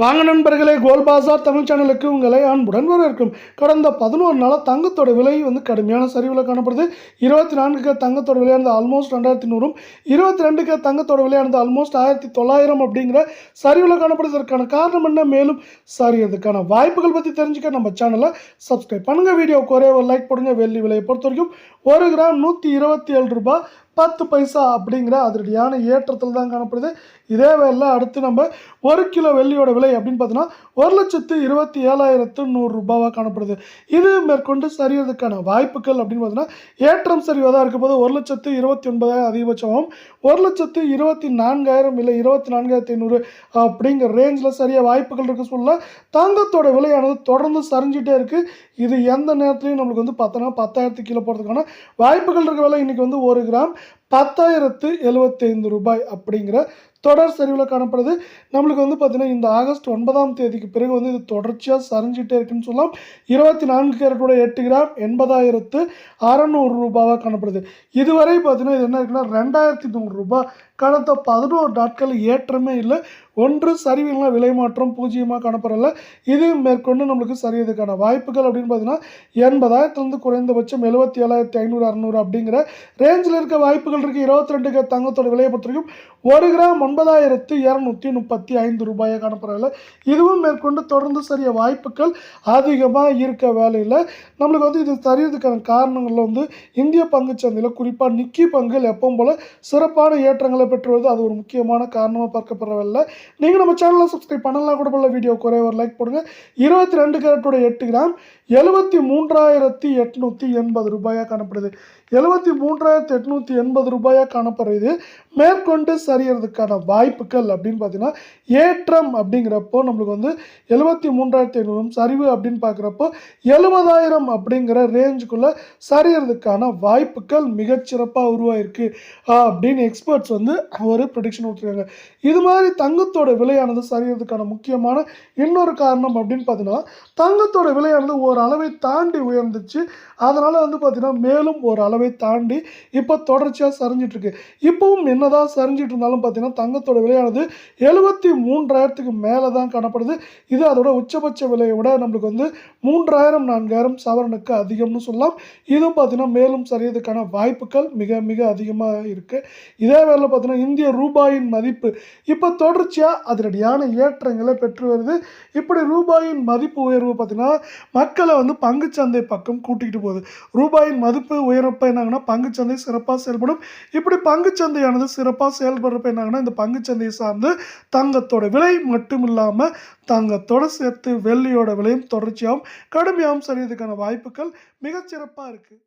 வாங்க நண்பர்களே கோல் பாசார் தமிழ் சேனலுக்கு உங்களை அன்புடன் வரவேற்கும். கடந்த பதினோரு நாளாக தங்கத்தோட விலை வந்து கடுமையான சரிவில் காணப்படுது. இருபத்தி நான்குக்கு தங்கத்தோட விலையானது ஆல்மோஸ்ட் ரெண்டாயிரத்தி நூறும் இருபத்தி ரெண்டுக்கு தங்கத்தோட விலையானது ஆல்மோஸ்ட் ஆயிரத்தி தொள்ளாயிரம் அப்படிங்கிற சரிவில் காணப்படுவதற்கான காரணம் என்ன? மேலும் சரியதுக்கான வாய்ப்புகள் பற்றி தெரிஞ்சுக்க நம்ம சேனலை சப்ஸ்கிரைப் பண்ணுங்கள் வீடியோ ஒரே ஒரு லைக் போடுங்க. வெள்ளி விலையை பொறுத்த வரைக்கும் ஒரு கிராம் நூற்றி இருபத்தி ஏழு ரூபாய் பத்து பைசா அப்படிங்கிற அதிரடியான ஏற்றத்தில் தான் காணப்படுது. இதே வேலை அடுத்து நம்ம ஒரு கிலோ வெள்ளியோட விலை அப்படின்னு பார்த்தோன்னா ஒரு லட்சத்து இருபத்தி ஏழாயிரத்து நூறு ரூபாவாக காணப்படுது. இது மேற்கொண்டு சரியறதுக்கான வாய்ப்புகள் அப்படின்னு பார்த்தோன்னா ஏற்றம் சரிவதாக இருக்கும் போது ஒரு லட்சத்து இருபத்தி ஒன்பதாயிரம் அதிகபட்சமாகவும் ஒரு லட்சத்து இருபத்தி நான்காயிரம் இல்லை இருபத்தி நான்காயிரத்தி ஐநூறு அப்படிங்கிற ரேஞ்சில் சரியாக வாய்ப்புகள் இருக்க சொல்லலாம் தங்கத்தோட விலையானது தொடர்ந்து சரிஞ்சிட்டே இருக்குது இது எந்த நேரத்துலையும் நம்மளுக்கு வந்து பார்த்தோன்னா பத்தாயிரத்து கீழே போகிறதுக்கான வாய்ப்புகள் இருக்க விலை. இன்றைக்கி வந்து ஒரு கிராம் பத்தாயிரத்து எழுபத்தைந்து ரூபாய் அப்படிங்கிற தொடர் சரிவில் காணப்படுது. நம்மளுக்கு வந்து பார்த்திங்கன்னா இந்த ஆகஸ்ட் ஒன்பதாம் தேதிக்கு பிறகு வந்து இது தொடர்ச்சியாக சரிஞ்சிட்டே இருக்குன்னு சொல்லலாம். இருபத்தி நான்கு கேரட்டோட எட்டு கிராம் எண்பதாயிரத்து அறநூறு ரூபாவாக காணப்படுது. இதுவரை பார்த்தீங்கன்னா இது என்ன இருக்குன்னா ரெண்டாயிரத்தி நூறு ரூபாய். கடந்த பதினோரு நாட்கள் ஏற்றமே இல்லை. ஒன்று சரிவில்லை விலை மாற்றம் பூஜ்ஜியமாக காணப்படல. இது மேற்கொண்டு நம்மளுக்கு சரியதுக்கான வாய்ப்புகள் அப்படின்னு பார்த்தீங்கன்னா எண்பதாயிரத்துலேருந்து குறைந்தபட்சம் எழுபத்தி ஏழாயிரத்தி ஐநூறு அறநூறு அப்படிங்கிற ரேஞ்சில் இருக்க வாய்ப்புகள் இருக்குது இருபத்தி ரெண்டுக்கு தங்கத்தோட விலையை பொறுத்த வரைக்கும் ஒரு கிராம் ஒன்பதாயிரத்து இரநூத்தி முப்பத்தி ஐந்து ரூபாயாக காணப்படல. இதுவும் மேற்கொண்டு தொடர்ந்து சரிய வாய்ப்புகள் அதிகமாக இருக்க வேலையில் நம்மளுக்கு வந்து இது சரியதுக்கான காரணங்களில் வந்து இந்திய பங்குச்சந்தையில் குறிப்பாக நிக்கி பங்குகள் எப்பவும் போல் சிறப்பான ஏற்றங்களை பெற்று வருது அது ஒரு முக்கியமான காரணமாக பார்க்கப்படவில்லை. நீங்கள் நம்ம சேனலில் சப்ஸ்கிரைப் பண்ணலாம் கூட உள்ள வீடியோ குறைய ஒரு லைக் போடுங்க. இருபத்தி ரெண்டு கேரட்டோட எட்டு கிராம் எழுபத்தி மூன்றாயிரத்தி எட்நூற்றி எண்பது ரூபாயாக காணப்படுது. எழுபத்தி மூன்றாயிரத்தி எட்நூற்றி எண்பது ரூபாயாக காணப்படுறது மேற்கொண்டு சரியறதுக்கான வாய்ப்புகள் அப்படின்னு பார்த்தீங்கன்னா ஏற்றம் அப்படிங்கிறப்போ நம்மளுக்கு வந்து எழுபத்தி மூன்றாயிரத்தி ஐநூறு சரிவு அப்படின்னு பார்க்குறப்போ எழுபதாயிரம் அப்படிங்கிற ரேஞ்சுக்குள்ளே சரியறதுக்கான வாய்ப்புகள் மிகச்சிறப்பாக உருவாயிருக்கு. அப்படின்னு எக்ஸ்பர்ட்ஸ் வந்து ஒரு ப்ரொடிக்ஷன் கொடுத்துருக்காங்க. இது மாதிரி தங்கத்து தங்கத்தோட விலையானது சரியறதுக்கான முக்கியமான இன்னொரு காரணம் அப்படின்னு பார்த்தீங்கன்னா தங்கத்தோட விலையானது ஒரு அளவை தாண்டி உயர்ந்துச்சு. அதனால் வந்து பார்த்திங்கன்னா மேலும் ஒரு அளவை தாண்டி இப்போ தொடர்ச்சியாக சரிஞ்சிட்ருக்கு. இப்போவும் என்னதான் சரிஞ்சிட்டு இருந்தாலும் பார்த்தீங்கன்னா தங்கத்தோட விலையானது எழுபத்தி மூன்றாயிரத்துக்கு மேலே தான் காணப்படுது. இது அதோட உச்சபட்ச விலையை விட நம்மளுக்கு வந்து மூன்றாயிரம் நான்காயிரம் சவரனுக்கு அதிகம்னு சொல்லலாம். இதுவும் பார்த்திங்கன்னா மேலும் சரியதுக்கான வாய்ப்புகள் மிக மிக அதிகமாக இருக்குது இதே வேலை பார்த்தீங்கன்னா இந்திய ரூபாயின் மதிப்பு இப்போ தொடர்ச்சி தொடர்ச்சியாக அதிரடியான ஏற்றங்களை பெற்று வருது. இப்படி ரூபாயின் மதிப்பு உயர்வு பார்த்தீங்கன்னா மக்களை வந்து பங்குச்சந்தை பக்கம் கூட்டிகிட்டு போகுது. ரூபாயின் மதிப்பு உயரப்ப என்னாங்கன்னா பங்குச்சந்தை சிறப்பாக செயல்படும். இப்படி பங்குச்சந்தையானது சிறப்பாக செயல்படுறப்ப என்னாங்கன்னா இந்த பங்குச்சந்தையை சார்ந்து தங்கத்தோட விலை மட்டும் இல்லாமல் தங்கத்தோட சேர்த்து வெள்ளியோட விலையும் தொடர்ச்சியாகவும் கடுமையாகவும் சரியதுக்கான வாய்ப்புகள் மிகச்சிறப்பாக இருக்குது